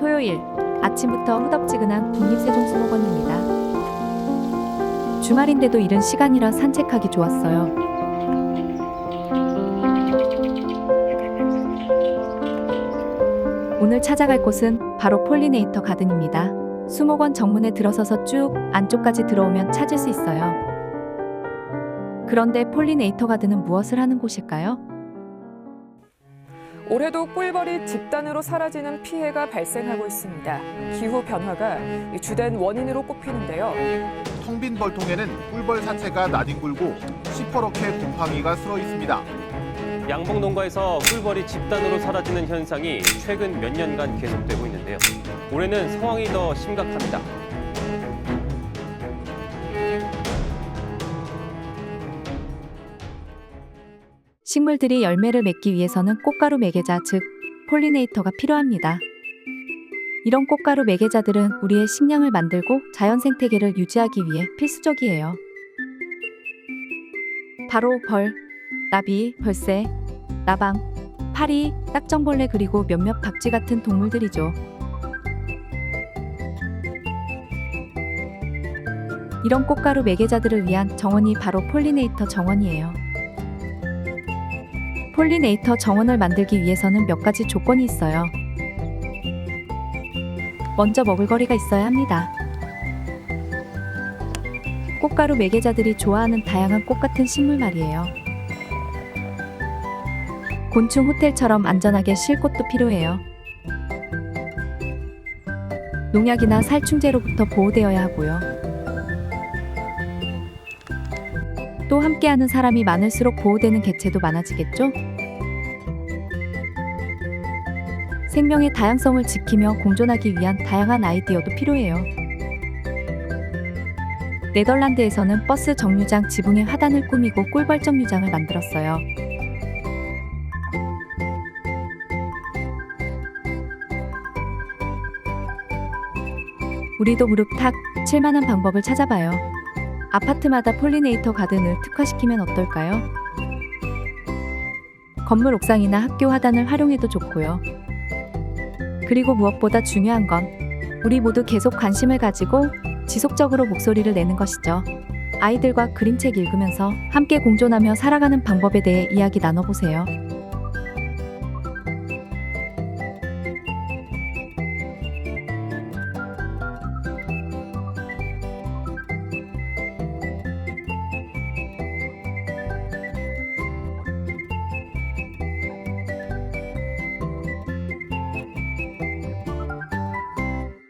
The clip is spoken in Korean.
토요일 아침부터 후덥지근한 국립세종수목원입니다. 주말인데도 이른 시간이라 산책하기 좋았어요. 오늘 찾아갈 곳은 바로 폴리네이터 가든입니다. 수목원 정문에 들어서서 쭉 안쪽까지 들어오면 찾을 수 있어요. 그런데 폴리네이터 가든은 무엇을 하는 곳일까요? 올해도 꿀벌이 집단으로 사라지는 피해가 발생하고 있습니다. 기후 변화가 이 주된 원인으로 꼽히는데요. 텅빈 벌통에는 꿀벌 사체가 나뒹굴고 시퍼렇게 곰팡이가 슬어 있습니다. 양봉 농가에서 꿀벌이 집단으로 사라지는 현상이 최근 몇 년간 계속되고 있는데요. 올해는 상황이 더 심각합니다. 식물들이 열매를 맺기 위해서는 꽃가루 매개자, 즉 폴리네이터가 필요합니다. 이런 꽃가루 매개자들은 우리의 식량을 만들고 자연 생태계를 유지하기 위해 필수적이에요. 바로 벌, 나비, 벌새, 나방, 파리, 딱정벌레 그리고 몇몇 박쥐 같은 동물들이죠. 이런 꽃가루 매개자들을 위한 정원이 바로 폴리네이터 정원이에요. 폴리네이터 정원을 만들기 위해서는 몇 가지 조건이 있어요. 먼저 먹을거리가 있어야 합니다. 꽃가루 매개자들이 좋아하는 다양한 꽃 같은 식물 말이에요. 곤충 호텔처럼 안전하게 쉴 곳도 필요해요. 농약이나 살충제로부터 보호되어야 하고요. 또 함께하는 사람이 많을수록 보호되는 개체도 많아지겠죠? 생명의 다양성을 지키며 공존하기 위한 다양한 아이디어도 필요해요. 네덜란드에서는 버스 정류장 지붕에 화단을 꾸미고 꿀벌 정류장을 만들었어요. 우리도 무릎 탁 칠만한 방법을 찾아봐요. 아파트마다 폴리네이터 가든을 특화시키면 어떨까요? 건물 옥상이나 학교 화단을 활용해도 좋고요. 그리고 무엇보다 중요한 건 우리 모두 계속 관심을 가지고 지속적으로 목소리를 내는 것이죠. 아이들과 그림책 읽으면서 함께 공존하며 살아가는 방법에 대해 이야기 나눠보세요.